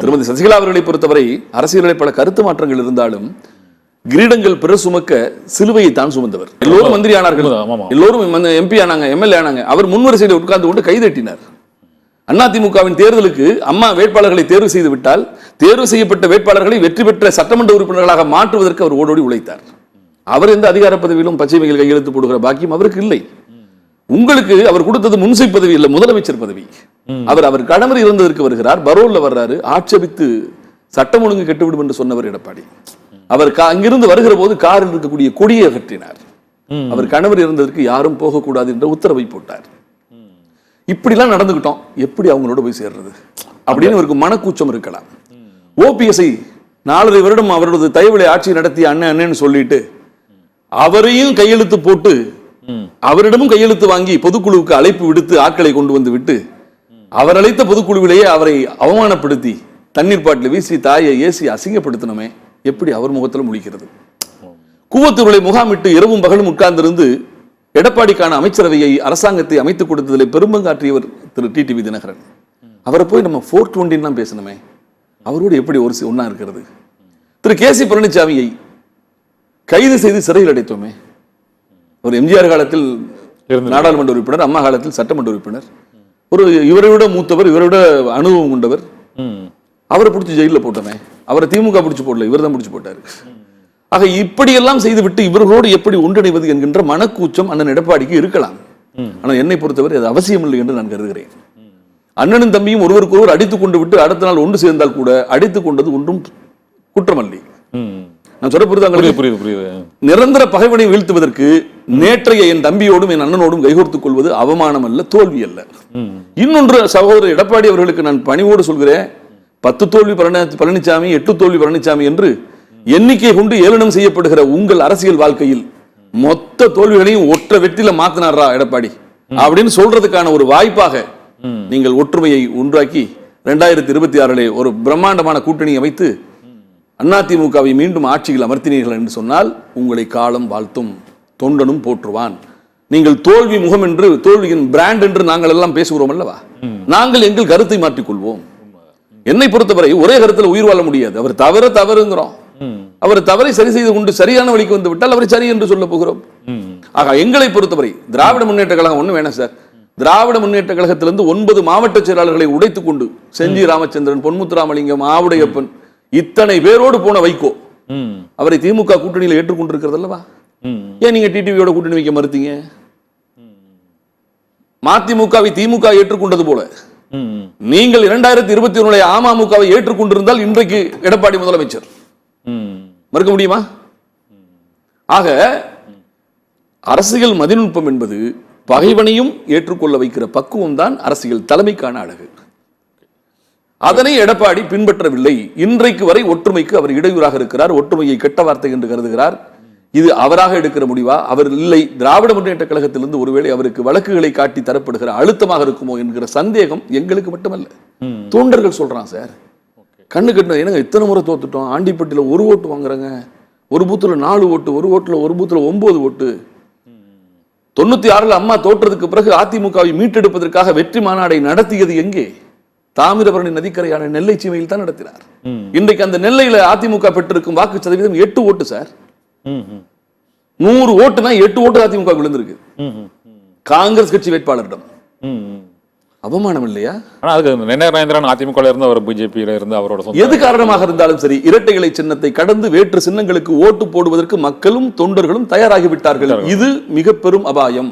திருமதி சசிகலா அவர்களை பொறுத்தவரை அரசியலில் பல கருத்து மாற்றங்கள் இருந்தாலும் கிரீடங்கள் பிற சுமக்க சிலுவையை தான் சுமந்தவர். எல்லோரும் மந்திரி ஆனார்கள். எல்லோரும் எம்பி ஆனாங்க எம்எல்ஏ ஆனாங்க. அவர் முன்வரிசையில் உட்கார்ந்து கொண்டு கைதட்டினார். அதிமுகவின் தேர்தலுக்கு அம்மா வேட்பாளர்களை தேர்வு செய்து விட்டால் தேர்வு செய்யப்பட்ட வேட்பாளர்களை வெற்றி பெற்ற சட்டமன்ற உறுப்பினர்களாக மாற்றுவதற்கு அவர் ஓடோடி உழைத்தார். அவர் எந்த அதிகார பதவியிலும் பச்சை கையெழுத்து போடுகிற பாக்கியம் அவருக்கு இல்லை. உங்களுக்கு அவர் கொடுத்தது முன்சை பதவி இல்ல முதலமைச்சர் பதவி. அவர் அவர் கணவர் இருந்ததற்கு வருகிறார் பரோல்ல வர்றாரு ஆட்சேபித்து சட்டம் ஒழுங்கு கெட்டுவிடும் என்று சொன்னவர் எடப்பாடி. அவர் அங்கிருந்து வருகிற போது காரில் இருக்கக்கூடிய கொடியை அகற்றினார். அவர் கணவர் இருந்ததற்கு யாரும் போகக்கூடாது என்ற உத்தரவை போட்டார். இப்படிலாம் நடந்துகிட்டோம். எப்படி அவங்களோட போய் சேர்றது? அப்படின்னு இவருக்கு மனக்கூச்சம் இருக்கலாம். ஓபிஎஸ்ஐ நாலரை வருடம் அவரது தயவுலை ஆட்சி நடத்திய அண்ணன் அண்ணன்னு சொல்லிட்டு அவரையும் கையெழுத்து போட்டு அவரிடமும் கையெழுத்து வாங்கி பொதுக்குழுவுக்கு அழைப்பு விடுத்து ஆட்களை கொண்டு வந்து விட்டு அவர் அழைத்த பொதுக்குழுவிலேயே அவரை அவமானப்படுத்தி தண்ணீர் பாட்டில் வீசி தாயை ஏசி அசிங்கப்படுத்தணுமே எப்படி அவர் முகத்தில் முழிக்கிறது? கூவத்தூர்களை முகாமிட்டு இரவும் பகலும் உட்கார்ந்திருந்து எடப்பாடிக்கான அமைச்சரவையை அரசாங்கத்தை அமைத்துக் கொடுத்ததில் பெரும்பங்காற்றியவர் திரு டி டிவி தினகரன். அவரை போய் நம்ம ஃபோர் டுவெண்ட்டின்லாம் பேசணுமே அவரோடு எப்படி ஒரு ஒன்றா இருக்கிறது? திரு கே சி பழனிசாமியை கைது செய்து சிறையில் அடைத்தோமே ஒரு எம்ஜிஆர் காலத்தில். நாடாளுமன்ற உறுப்பினர் அம்மா காலத்தில் சட்டமன்ற உறுப்பினர். ஒரு இவரை விட மூத்தவர் இவரை விட அனுபவம் கொண்டவர். அவரை பிடிச்சி ஜெயிலில் போட்டோமே. அவரை திமுக பிடிச்சி போடல இவர் தான் பிடிச்சி போட்டாரு. ஆக இப்படியெல்லாம் செய்துவிட்டு இவர்களோடு எப்படி ஒன்றிணைவது என்கின்ற மனக்கூச்சம் அண்ணன் எடப்பாடிக்கு இருக்கலாம். ஆனால் என்னை பொறுத்தவரை அது அவசியம் இல்லை என்று நான் கருதுகிறேன். அண்ணனும் தம்பியும் ஒருவருக்கு ஒருவர் அடித்துக் கொண்டு விட்டு அடுத்த நாள் ஒன்று சேர்ந்தால் கூட அடித்துக் கொண்டது ஒன்றும் குற்றமல்ல. நான் சொல்ல புரியுது புரியுது. நிரந்தர பகைவனை வீழ்த்துவதற்கு நேற்றைய என் தம்பியோடும் என் அண்ணனோடும் கைகோர்த்துக் கொள்வது அவமானம் அல்ல தோல்வி அல்ல இன்னொன்று சகோதரர் எடப்பாடி அவர்களுக்கு நான் பணிவோடு சொல்கிறேன். பத்து தோல்வி பழனிசாமி எட்டு தோல்வி பழனிசாமி என்று எண்ணிக்கை கொண்டு ஏளனம் செய்யப்படுகிற உங்கள் அரசியல் வாழ்க்கையில் மொத்த தோல்விகளையும் ஒற்ற வெற்றில மாத்தினாரா எடப்பாடி? அப்படின்னு சொல்றதுக்கான ஒரு வாய்ப்பாக நீங்கள் ஒற்றுமையை உண்டாக்கி ரெண்டாயிரத்தி இருபத்தி ஆறிலே ஒரு பிரம்மாண்டமான கூட்டணி அமைத்து அதிமுகவை மீண்டும் ஆட்சியில் அமர்த்தினீர்கள் என்று சொன்னால் உங்களை காலம் வாழ்த்தும். தொண்டனும் போற்றுவான் நீங்கள் தோல்வி முகம் என்று தோல்வியின் பிராண்ட் என்று நாங்கள் எல்லாம் பேசுகிறோம் அல்லவா நாங்கள் எங்கள் கருத்தை மாற்றிக்கொள்வோம் என்னை பொறுத்தவரை ஒரே கருத்துல உயிர் வாழ முடியாது அவர் தவற தவறுங்கிறோம். அவர் தவறை சரி செய்து கொண்டு சரியான வழிக்கு வந்து விட்டால் அவரை சரி என்று சொல்ல போகிறோம். ஆக எங்களை பொறுத்தவரை திராவிட முன்னேற்ற கழகம் ஒண்ணு வேணாம் சார் திராவிட முன்னேற்ற கழகத்திலிருந்து ஒன்பது மாவட்ட செயலாளர்களை உடைத்துக் கொண்டு செஞ்சி ராமச்சந்திரன் பொன்முத்துராமலிங்கம் ஆவுடையப்பன் இத்தனை பேரோடு போன வைகோ. அவரை திமுக கூட்டணியில் ஏற்றுக்கொண்டிருக்கிறது அல்லவா. ஏன் நீங்க டிடிவியோட கூட்டணி வைக்க மறுத்தீங்க? மதிமுகவை திமுக ஏற்றுக்கொண்டது போல. நீங்கள் இரண்டாயிரத்தி இருபத்தி ஒன்னு அமமுகவை ஏற்றுக்கொண்டிருந்தால் இன்றைக்கு எடப்பாடி முதலமைச்சர். மறுக்க முடியுமா? ஆக அரசியல் மதிநுட்பம் என்பது பகைவனையும் ஏற்றுக்கொள்ள வைக்கிற பக்குவம் தான் அரசியல் தலைமைக்கான அழகு. அதனை எடப்பாடி பின்பற்றவில்லை. இன்றைக்கு வரை ஒற்றுமைக்கு அவர் இடையூறாக இருக்கிறார் ஒற்றுமையை கெட்ட வார்த்தை என்று கருதுகிறார். இது அவராக எடுக்கிற முடிவா? அவர் இல்லை. திராவிட முன்னேற்ற கழகத்திலிருந்து ஒருவேளை அவருக்கு வழக்குகளை காட்டி தரப்படுகிற அழுத்தமாக இருக்குமோ என்கிற சந்தேகம் எங்களுக்கு மட்டுமல்ல. தொண்டர்கள் சொல்றான் சார். கண்ணு கட்டின என்னங்க இத்தனை முறை தோத்துட்டோம்? ஆண்டிப்பட்டியில் ஒரு ஓட்டு வாங்குறாங்க. ஒரு பூத்துல நாலு ஓட்டு ஒரு ஓட்டுல ஒரு பூத்துல ஒன்பது ஓட்டு. தொண்ணூத்தி ஆறுல அம்மா தோற்றதுக்கு பிறகு அதிமுகவை மீட்டெடுப்பதற்காக வெற்றி மாநாடை நடத்தியது எங்கே? தாமிரபரணி நதிக்கரையான நெல்லை சீமையில் தான் நடத்தினார். இன்றைக்கு அந்த நெல்லையில அதிமுக பெற்றிருக்கும் வாக்கு சதவீதம் எட்டு ஓட்டு சார். ம். ம். நூறு ஓட்டுனா எட்டு ஓட்டு அதிமுக விழுந்திருக்கு. காங்கிரஸ் கட்சி வேட்பாளரிடம். அவமானம் இல்லையா ஆனா அதுக்கு நென்னர் நயந்திரன் அதிமுக இருந்து அவர் பிஜேபியில இருந்து அவரோட எது காரணமாக இருந்தாலும் சரி இரட்டை இலை சின்னத்தை கடந்து வேற்று சின்னங்களுக்கு ஓட்டு போடுவதற்கு மக்களும் தொண்டர்களும் தயாராகி விட்டார்கள் இது மிக பெரும் அபாயம்